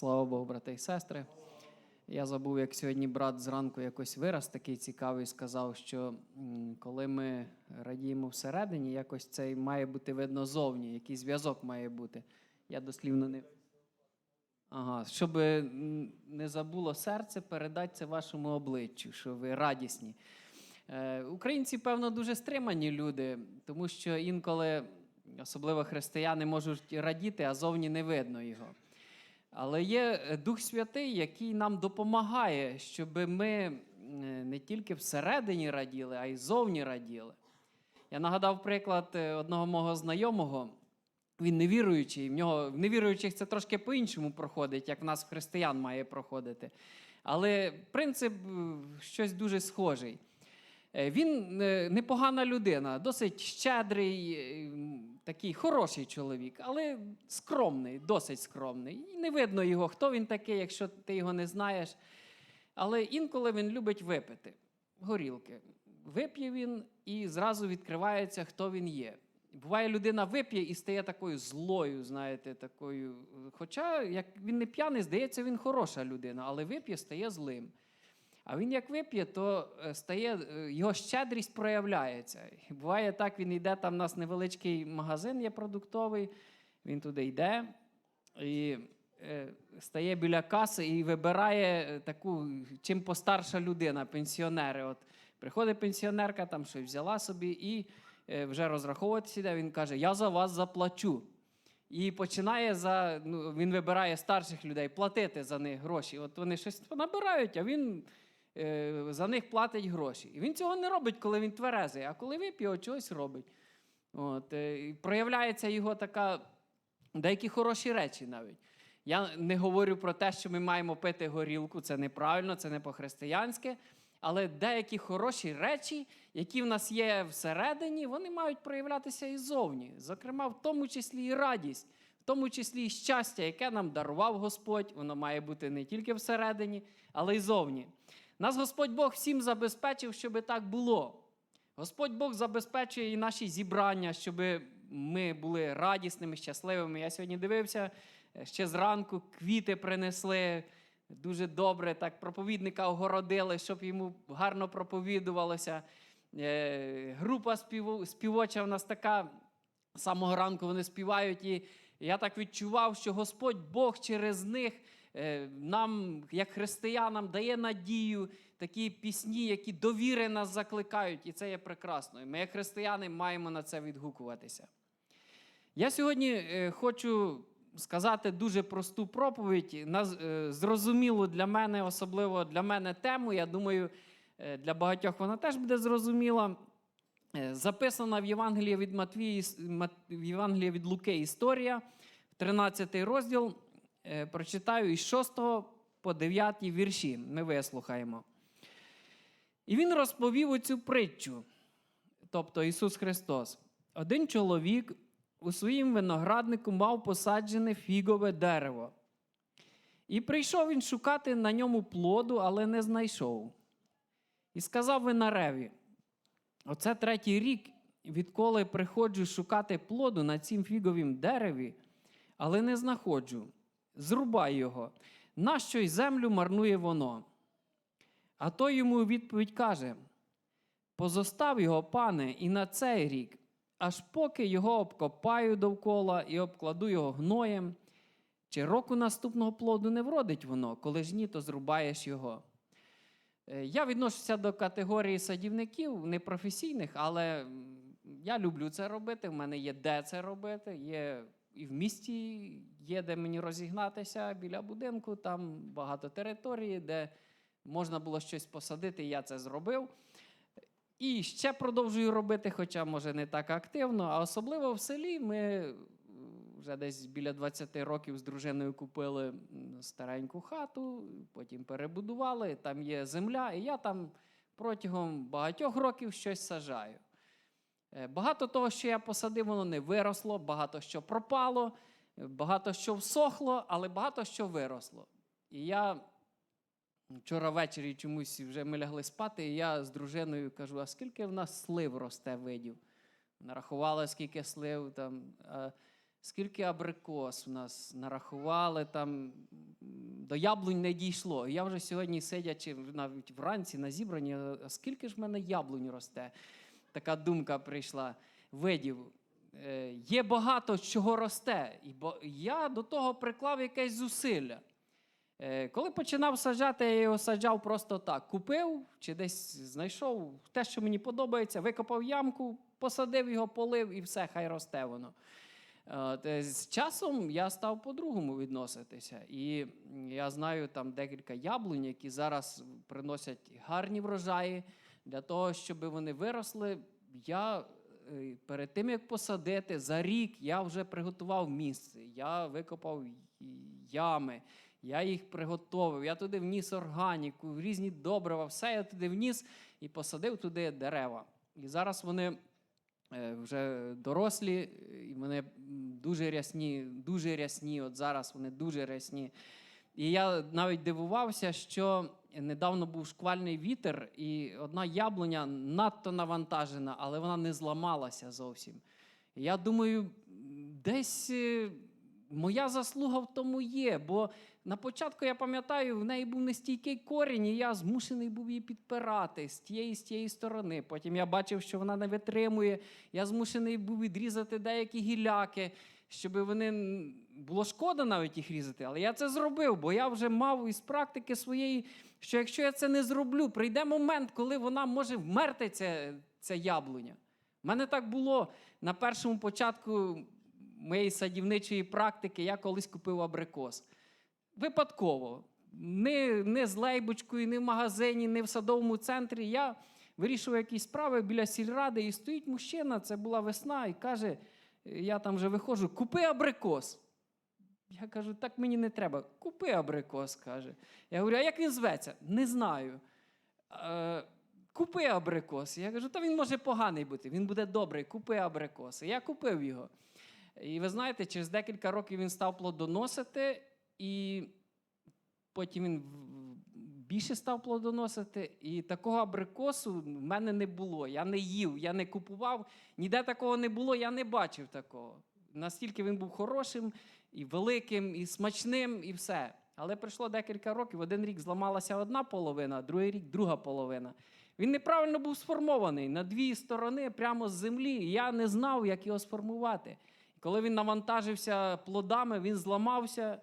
Слава Богу, брати і сестри. Я забув, як сьогодні брат зранку якось вираз такий цікавий сказав, що коли ми радіємо всередині, якось це має бути видно зовні, який зв'язок має бути. Я дослівно не. Ага, щоб не забуло серце, передати це вашому обличчю, що ви радісні. Е, Українці, певно, дуже стримані люди, тому що інколи, особливо християни, можуть радіти, а зовні не видно його. Але є е, Дух Святий, який нам допомагає, щоб ми е, не тільки всередині раділи, а й зовні раділи. Я нагадав приклад е, одного мого знайомого. Він невіруючий, в нього в невіруючих це трошки по-іншому проходить, як в нас християн має проходити. Але принцип щось дуже схожий. Е, Він е, непогана людина, досить щедрий, е, такий хороший чоловік, але скромний, досить скромний. І не видно його, хто він такий, якщо ти його не знаєш. Але інколи він любить випити горілки. Вип'є він і зразу відкривається, хто він є. Буває, людина вип'є і стає такою злою, знаєте, такою. Хоча, як він не п'яний, здається, він хороша людина, але вип'є, стає злим. А він як вип'є, то е, стає, е, його щедрість проявляється. І буває так, він йде, там у нас невеличкий магазин є продуктовий, він туди йде і е, стає біля каси і вибирає таку, чим постарша людина, пенсіонери. От приходить пенсіонерка, там щось взяла собі і вже розраховуватися йде, він каже: Я за вас заплачу. І починає за ну, він вибирає старших людей платити за них гроші. От вони щось набирають, а він за них платить гроші. І він цього не робить, коли він тверезий, а коли вип'є, чогось робить. От, е, і проявляється його така деякі хороші речі навіть. Я не говорю про те, що ми маємо пити горілку, це неправильно, це не по-християнськи. Але деякі хороші речі, які в нас є всередині, вони мають проявлятися і зовні. Зокрема, в тому числі і радість, в тому числі і щастя, яке нам дарував Господь, воно має бути не тільки всередині, але й зовні. Нас Господь Бог всім забезпечив, щоб так було. Господь Бог забезпечує і наші зібрання, щоб ми були радісними, щасливими. Я сьогодні дивився е, ще зранку, квіти принесли. Дуже добре, так проповідника огородили, щоб йому гарно проповідувалося. Е, Група співоча в нас така з самого ранку вони співають, і я так відчував, що Господь Бог через них нам, як християнам, дає надію, такі пісні, які довіри нас закликають, і це є прекрасно. І ми, як християни, маємо на це відгукуватися. Я сьогодні е, хочу сказати дуже просту проповідь, е, зрозумілу для мене, особливо для мене тему. Я думаю, е, для багатьох вона теж буде зрозуміла. Е, Записана в Євангелії від Матвії, в Євангелії від Луки історія, 13 розділ. Е, Прочитаю із 6 по 9 вірші. Ми вислухаємо. І він розповів оцю притчу, тобто Ісус Христос. Один чоловік у своїм винограднику мав посаджене фігове дерево. І прийшов він шукати на ньому плоду, але не знайшов. І сказав винареві: Оце третій рік, відколи приходжу шукати плоду на цім фіговім дереві, але не знаходжу. Зрубай його, нащо й землю марнує воно. А той йому у відповідь каже: Позостав його, пане, і на цей рік, аж поки його обкопаю довкола і обкладу його гноєм, чи року наступного плоду не вродить воно, коли ж ні, то зрубаєш його. Е, Я відношуся до категорії садівників непрофесійних, але я люблю це робити. В мене є де це робити. Є і в місті є де мені розігнатися біля будинку. Там багато території, де можна було щось посадити. Я це зробив. І ще продовжую робити, хоча може не так активно, а особливо в селі ми е, вже десь біля 20 років з дружиною купили стареньку хату, потім перебудували. Там є земля, і я там протягом багатьох років щось сажаю. Е, Багато того, що я посадив, воно не виросло, багато що пропало, е, багато що всохло, але багато що виросло. І я Вчора ввечері чомусь вже ми лягли спати, і я з дружиною кажу: а скільки в нас слив росте видів? Нарахували, скільки слив, там, скільки абрикос в нас нарахували, там до яблунь не дійшло. Я вже сьогодні, сидячи навіть вранці на зібранні, скільки ж в мене яблунь росте? Така думка прийшла видів. Е, Є багато чого росте, і бо я до того приклав якесь зусилля. Е, Коли починав саджати, я його саджав просто так. Купив чи десь знайшов те, що мені подобається, викопав ямку, посадив його, полив і все, хай росте воно. Е, З часом я став по-другому відноситися. І я знаю там декілька яблунь, які зараз приносять гарні врожаї. Для того, щоб вони виросли, я е, перед тим, як посадити, за рік я вже приготував місце. Я викопав ями, я їх приготовив, я туди вніс органіку, різні добрива, все я туди вніс і посадив туди дерева. І зараз вони е, вже дорослі, і вони дуже рясні, дуже рясні. От зараз вони дуже рясні. І я навіть дивувався, що недавно був шквальний вітер, і одна яблуня надто навантажена, але вона не зламалася зовсім. Я думаю, десь е, моя заслуга в тому є, бо на початку я пам'ятаю, в неї був нестійкий корінь, і я змушений був її підпирати з тієї з тієї сторони. Потім я бачив, що вона не витримує. Я змушений був відрізати деякі гіляки, щоб вони було шкода навіть їх різати. Але я це зробив, бо я вже мав із практики своєї, що якщо я це не зроблю, прийде момент, коли вона може вмерти, ця, ця яблуня. У мене так було на першому початку моєї садівничої практики, я колись купив абрикос. Випадково. Не, не з лейбочкою, не в магазині, не в садовому центрі. Я вирішував якісь справи біля сільради, і стоїть мужчина, це була весна, і каже: я там вже виходжу, купи абрикос. Я кажу, так мені не треба. Купи абрикос, каже. Я говорю, а як він зветься? Не знаю. Е, купи абрикос. Я кажу, та він може поганий бути, він буде добрий, купи абрикос. Я купив його. І ви знаєте, через декілька років він став плодоносити, і потім він більше став плодоносити. І такого абрикосу в мене не було. Я не їв, я не купував. Ніде такого не було, я не бачив такого. Настільки він був хорошим, і великим, і смачним, і все. Але пройшло декілька років. Один рік зламалася одна половина, другий рік друга половина. Він неправильно був сформований на дві сторони, прямо з землі. Я не знав, як його сформувати. Коли він навантажився плодами, він зламався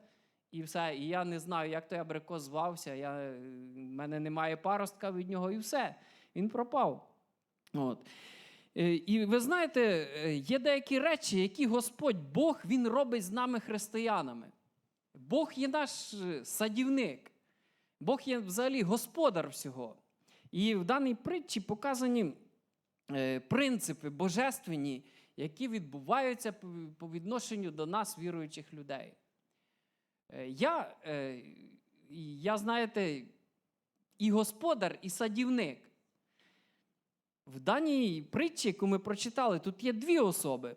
і все. І я не знаю, як той абрикос звався. Я, е, мене немає паростка від нього, і все. Він пропав. От. Е, І ви знаєте, е, є деякі речі, які Господь Бог Він робить з нами християнами. Бог є наш садівник, Бог є взагалі господар всього. І в даній притчі показані принципи божественні, які відбуваються по- відношенню до нас, віруючих людей. Е, Я, е, я знаєте, і господар, і садівник. В даній притчі, яку ми прочитали, тут є дві особи.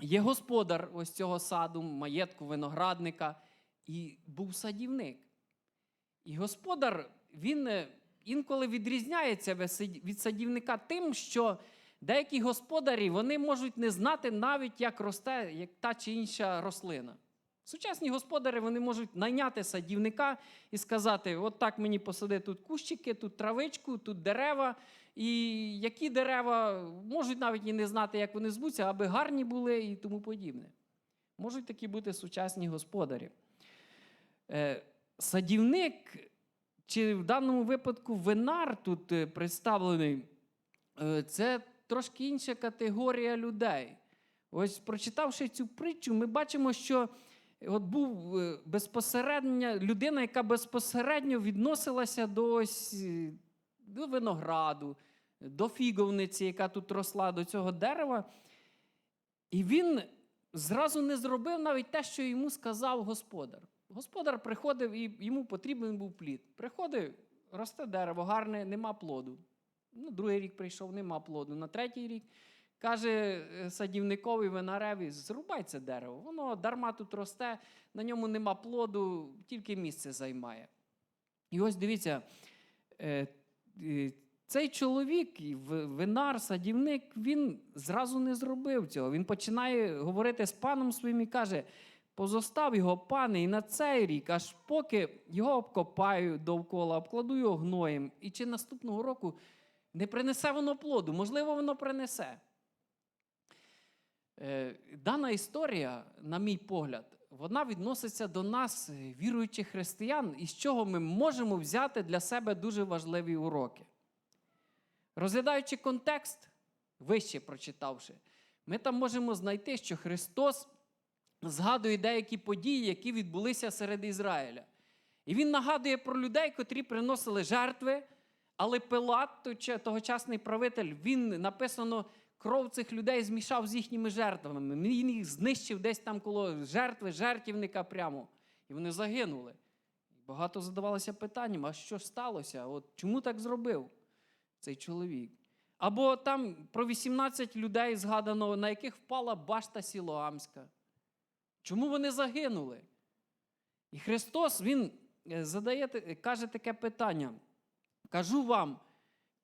Є господар ось цього саду, маєтку виноградника, і був садівник. І господар, він е, інколи відрізняється від садівника тим, що деякі господарі вони можуть не знати навіть, як росте як та чи інша рослина. Сучасні господарі вони можуть найняти садівника і сказати: от так мені посади тут кущики, тут травичку, тут дерева. І які дерева можуть навіть і не знати, як вони звуться, аби гарні були і тому подібне. Можуть такі бути сучасні господарі. Е, садівник, чи в даному випадку винар тут е, представлений, е, це трошки інша категорія людей. Ось прочитавши цю притчу, ми бачимо, що от був е, безпосередня людина, яка безпосередньо відносилася до, ось, е, до винограду, до фіговниці, яка тут росла, до цього дерева. І він зразу не зробив навіть те, що йому сказав господар. Господар приходив і йому потрібен був плід. Приходив, росте дерево, гарне, нема плоду. Ну, другий рік прийшов, нема плоду. На третій рік каже е, садівникові винареві: зрубай це дерево. Воно дарма тут росте, на ньому нема плоду, тільки місце займає. І ось дивіться, е, е, цей чоловік, винар, садівник, він зразу не зробив цього. Він починає говорити з паном своїм і каже: позостав його пане і на цей рік, аж поки його обкопаю довкола, обкладу його гноєм, і чи наступного року не принесе воно плоду? Можливо, воно принесе. Е, Дана історія, на мій погляд, вона відноситься до нас, е, віруючих християн, із чого ми можемо взяти для себе дуже важливі уроки. Розглядаючи контекст, вище прочитавши, ми там можемо знайти, що Христос згадує деякі події, які відбулися серед Ізраїля. І він нагадує про людей, котрі приносили жертви, але Пилат, тогочасний правитель, він написано, кров цих людей змішав з їхніми жертвами. Він їх знищив десь там коло жертви, жертівника прямо. І вони загинули. Багато задавалося питанням, а що сталося? От чому так зробив цей чоловік? Або там про 18 людей згадано, на яких впала башта Сілоамська. Чому вони загинули? І Христос Він е, задає, каже таке питання. Кажу вам,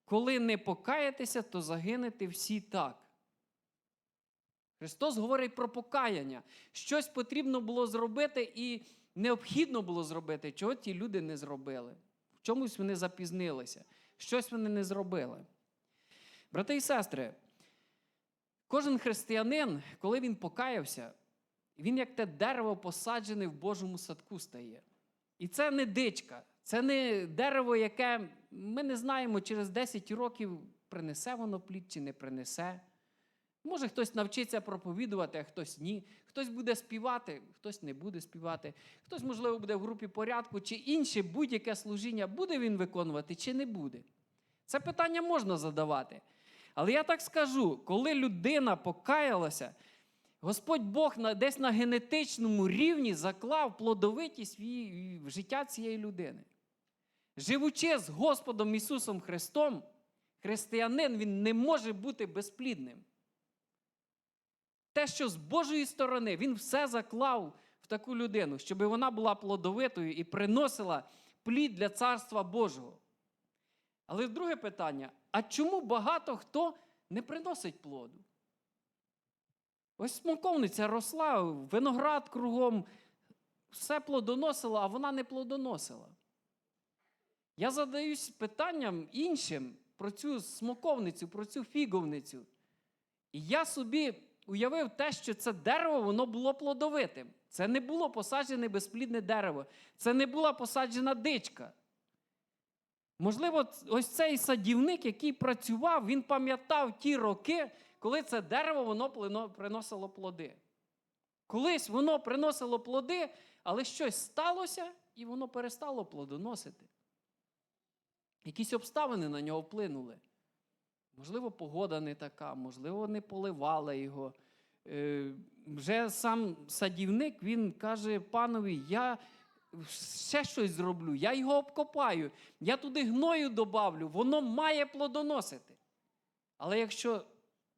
коли не покаєтеся, то загинете всі так. Христос говорить про покаяння. Щось потрібно було зробити і необхідно було зробити, чого ті люди не зробили. В чомусь вони запізнилися, щось вони не зробили. Брати і сестри, кожен християнин, коли він покаявся, він як те дерево посаджене в Божому садку стає. І це не дичка, це не дерево, яке ми не знаємо, через 10 років принесе воно плід чи не принесе. Може, хтось навчиться проповідувати, а хтось ні. Хтось буде співати, хтось не буде співати. Хтось, можливо, буде в групі порядку, чи інше будь-яке служіння буде він виконувати, чи не буде. Це питання можна задавати. Але я так скажу, коли людина покаялася, Господь Бог десь на генетичному рівні заклав плодовитість в життя цієї людини. Живучи з Господом Ісусом Христом, християнин він не може бути безплідним. Те, що з Божої сторони він все заклав в таку людину, щоб вона була плодовитою і приносила плід для Царства Божого. Але друге питання: а чому багато хто не приносить плоду? Ось смоковниця росла, виноград кругом, все плодоносила, а вона не плодоносила. Я задаюсь питанням іншим про цю смоковницю, про цю фіговницю. І я собі уявив те, що це дерево воно було плодовитим. Це не було посаджене безплідне дерево, це не була посаджена дичка. Можливо, ось цей садівник, який працював, він пам'ятав ті роки, коли це дерево воно приносило плоди. Колись воно приносило плоди, але щось сталося, і воно перестало плодоносити. Якісь обставини на нього вплинули. Можливо, погода не така, можливо, не поливали його. Е, вже сам садівник він каже панові, я ще щось зроблю, я його обкопаю, я туди гною добавлю, воно має плодоносити. Але якщо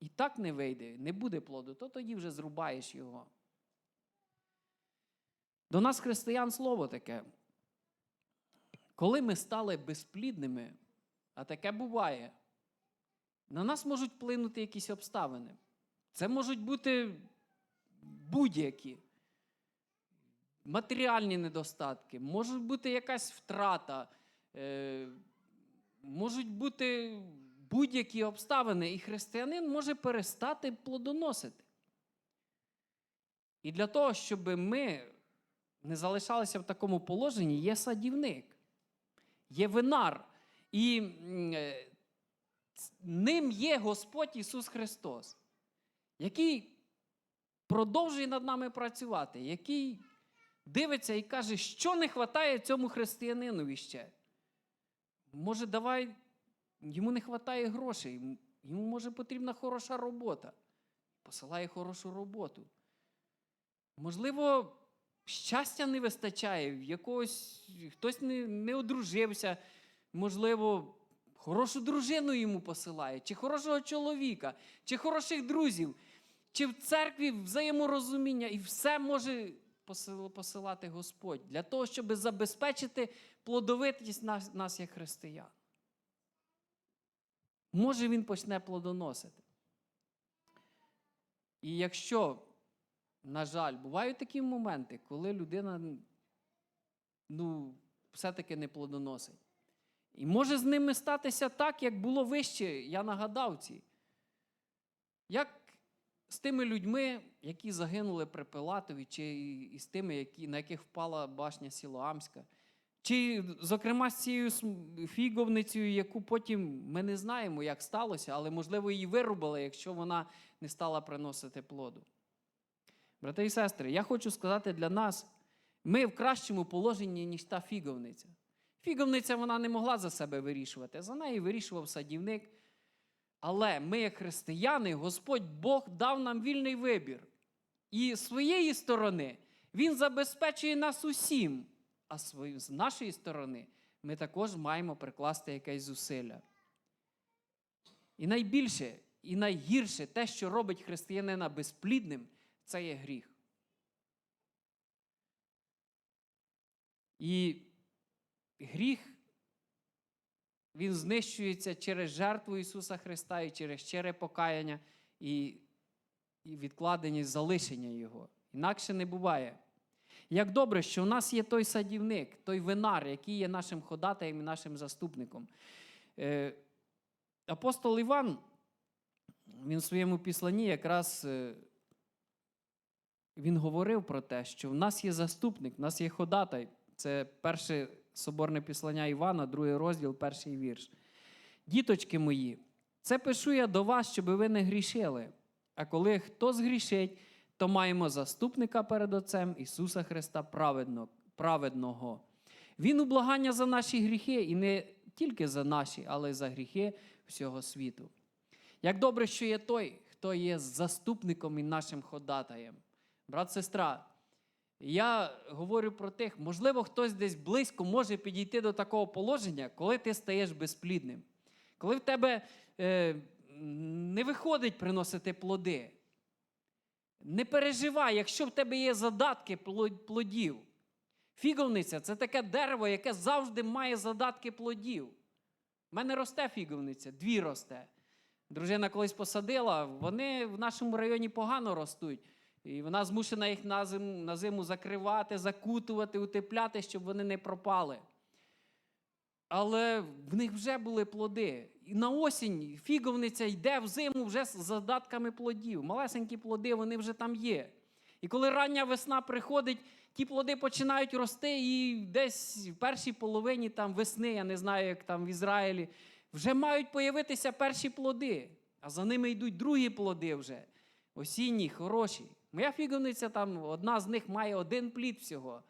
і так не вийде, не буде плоду, то тоді вже зрубаєш його. До нас, християн, слово таке. Коли ми стали безплідними, а таке буває, на нас можуть вплинути якісь обставини. Це можуть бути будь-які матеріальні недостатки, може бути якась втрата, е, можуть бути будь-які обставини, і християнин може перестати плодоносити. І для того, щоб ми не залишалися в такому положенні, є садівник, є винар. І е, ним є Господь Ісус Христос, який продовжує над нами працювати, який дивиться і каже, що не вистачає цьому християнинові ще. Може, давай, йому не вистачає грошей, йому може потрібна хороша робота. Посилає хорошу роботу. Можливо, щастя не вистачає, якогось хтось не, не одружився, можливо, хорошу дружину йому посилає, чи хорошого чоловіка, чи хороших друзів, чи в церкві взаєморозуміння, і все може посилати Господь для того, щоб забезпечити плодовитість нас, нас як християн. Може, він почне плодоносити. І якщо на жаль, бувають такі моменти, коли людина ну, все-таки не плодоносить. І може з ними статися так, як було вище, я нагадав ці. Як з тими людьми, які загинули при Пилатові, чи і з тими, які, на яких впала башня Сілоамська, чи, зокрема, з цією фіговницею, яку потім ми не знаємо, як сталося, але, можливо, її вирубали, якщо вона не стала приносити плоду. Брати і сестри, я хочу сказати для нас, ми в кращому положенні, ніж та фіговниця. Фіговниця вона не могла за себе вирішувати. За неї вирішував садівник. Але ми, як християни, Господь Бог дав нам вільний вибір. І з своєї сторони Він забезпечує нас усім. А з нашої сторони ми також маємо прикласти якесь зусилля. І найбільше, і найгірше те, що робить християнина безплідним, це є гріх. І гріх, він знищується через жертву Ісуса Христа і через щире покаяння і, і відкладеність залишення Його. Інакше не буває. Як добре, що у нас є той садівник, той винар, який є нашим ходатаєм і нашим заступником. Е, апостол Іван, він в своєму післанні якраз е, він говорив про те, що в нас є заступник, в нас є ходатай. Це перше соборне післання Івана, другий розділ, перший вірш. Діточки мої, це пишу я до вас, щоб ви не грішили. А коли хто згрішить, то маємо заступника перед Отцем Ісуса Христа праведного. Він ублагання за наші гріхи, і не тільки за наші, але й за гріхи всього світу. Як добре, що є той, хто є заступником і нашим ходатаєм. Брат, сестра, я говорю про тих, можливо, хтось десь близько може підійти до такого положення, коли ти стаєш безплідним. Коли в тебе е, не виходить приносити плоди. Не переживай, якщо в тебе є задатки плодів. Фіговниця це таке дерево, яке завжди має задатки плодів. У мене росте фіговниця, дві росте. Дружина колись посадила, вони в нашому районі погано ростуть. І вона змушена їх на зиму, на зиму закривати, закутувати, утепляти, щоб вони не пропали. Але в них вже були плоди. І на осінь фіговниця йде в зиму вже з задатками плодів. Малесенькі плоди, вони вже там є. І коли рання весна приходить, ті плоди починають рости, і десь в першій половині там весни, я не знаю, як там в Ізраїлі, вже мають появитися перші плоди, а за ними йдуть другі плоди вже. Осінні, хороші. Моя фіговниця там, одна з них має один плід всього.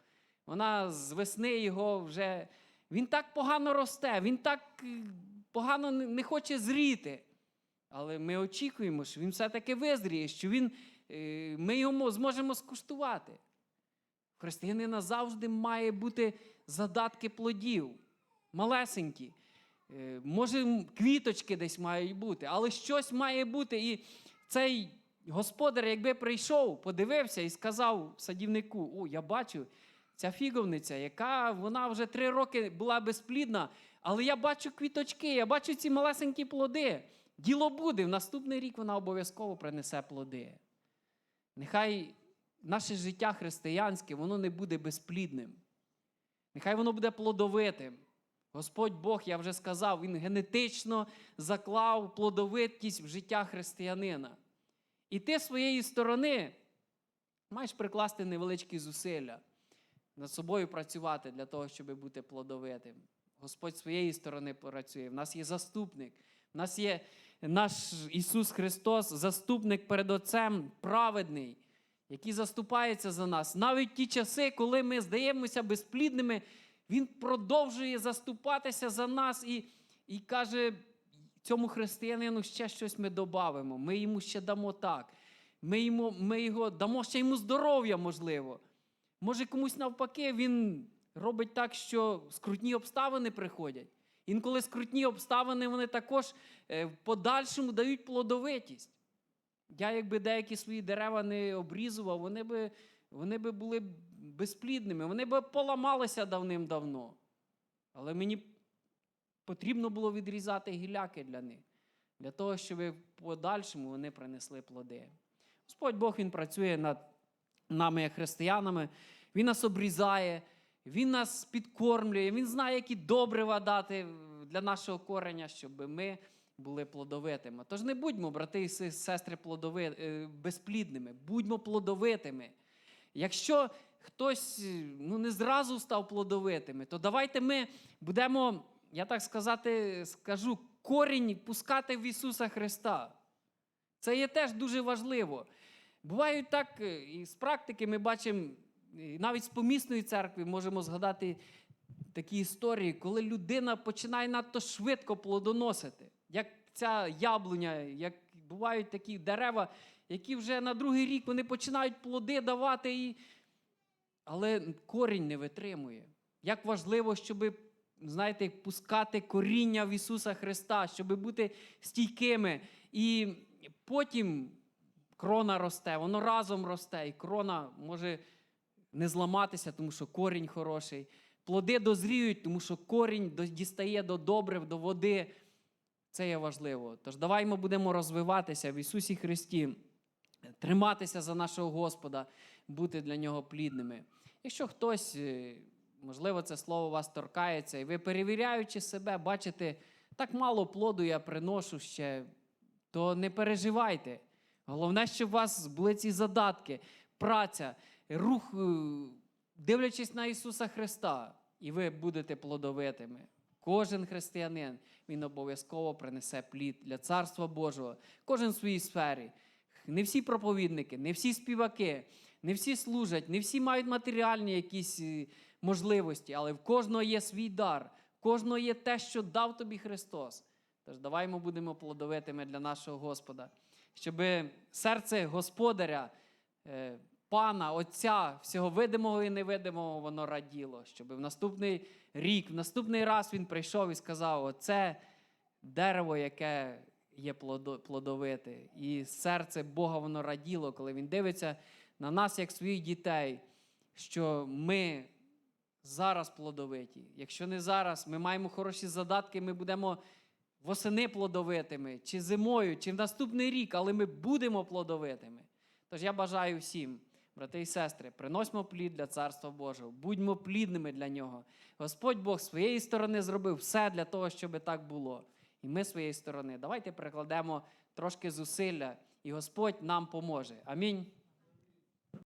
Вона з весни його вже. Він так погано росте, він так е, погано не хоче зріти. Але ми очікуємо, що він все-таки визріє, що він, е, ми його зможемо скуштувати. Християнина завжди має бути задатки плодів, малесенькі. Е, Може, квіточки десь мають бути, але щось має бути. І цей господар, якби прийшов, подивився і сказав садівнику: О, я бачу, ця фіговниця, яка вона вже три роки була безплідна, але я бачу квіточки, я бачу ці малесенькі плоди. Діло буде, в наступний рік вона обов'язково принесе плоди. Нехай наше життя християнське, воно не буде безплідним. Нехай воно буде плодовитим. Господь Бог, я вже сказав, Він генетично заклав плодовитість в життя християнина. І ти своєї сторони маєш прикласти невеличкі зусилля над собою працювати для того, щоб бути плодовитим. Господь своєї сторони працює. В нас є заступник, в нас є наш Ісус Христос, заступник перед Отцем праведний, який заступається за нас. Навіть ті часи, коли ми здаємося безплідними, Він продовжує заступатися за нас і, і каже, цьому християнину ще щось ми додамо. Ми йому ще дамо так. Ми, йому, ми його дамо ще йому здоров'я, можливо. Може, комусь навпаки, він робить так, що скрутні обставини приходять. Інколи скрутні обставини вони також е, в подальшому дають плодовитість. Я, якби деякі свої дерева не обрізував, вони би, вони би були безплідними, вони би поламалися давним-давно. Але мені потрібно було відрізати гіляки для них, для того, щоб в подальшому вони принесли плоди. Господь Бог Він працює над нами, як християнами. Він нас обрізає, він нас підкормлює, він знає, які добрива дати для нашого кореня, щоб ми були плодовитими. Тож не будьмо, брати і сестри, плодови, е, безплідними, будьмо плодовитими. Якщо хтось ну, не зразу став плодовитими, то давайте ми будемо, я так сказати, скажу, корінь пускати в Ісуса Христа. Це є теж дуже важливо. Бувають так, е, і з практики ми бачимо, навіть з помісної церкви можемо згадати такі історії, коли людина починає надто швидко плодоносити. Як ця яблуня, як бувають такі дерева, які вже на другий рік вони починають плоди давати, і... але корінь не витримує. Як важливо, щоб, знаєте, пускати коріння в Ісуса Христа, щоб бути стійкими. І потім крона росте, воно разом росте, і крона може не зламатися, тому що корінь хороший. Плоди дозріють, тому що корінь дістає до добрив, до води. Це є важливо. Тож давай ми будемо розвиватися в Ісусі Христі, триматися за нашого Господа, бути для Нього плідними. Якщо хтось, е, можливо, це слово вас торкається, і ви, перевіряючи себе, бачите, так мало плоду я приношу ще, то не переживайте. Головне, щоб у вас були ці задатки, праця, рух, е, дивлячись на Ісуса Христа, і ви будете плодовитими. Кожен християнин він обов'язково принесе плід для Царства Божого, кожен в своїй сфері. Не всі проповідники, не всі співаки, не всі служать, не всі мають матеріальні якісь е, можливості, але в кожного є свій дар, в кожного є те, що дав тобі Христос. Тож давай ми будемо плодовитими для нашого Господа, щоб серце Господаря, е, Пана, Отця, всього видимого і невидимого, воно раділо, щоб в наступний рік, в наступний раз він прийшов і сказав: Оце дерево, яке є плодовите. І серце Бога воно раділо, коли він дивиться на нас, як своїх дітей, що ми зараз плодовиті. Якщо не зараз, ми маємо хороші задатки, ми будемо восени плодовитими, чи зимою, чи в наступний рік, але ми будемо плодовитими. Тож я бажаю всім, брати і сестри, приносьмо плід для Царства Божого, будьмо плідними для нього. Господь Бог своєї сторони зробив все для того, щоб так було. І ми з своєї сторони. Давайте прикладемо трошки зусилля, і Господь нам поможе. Амінь.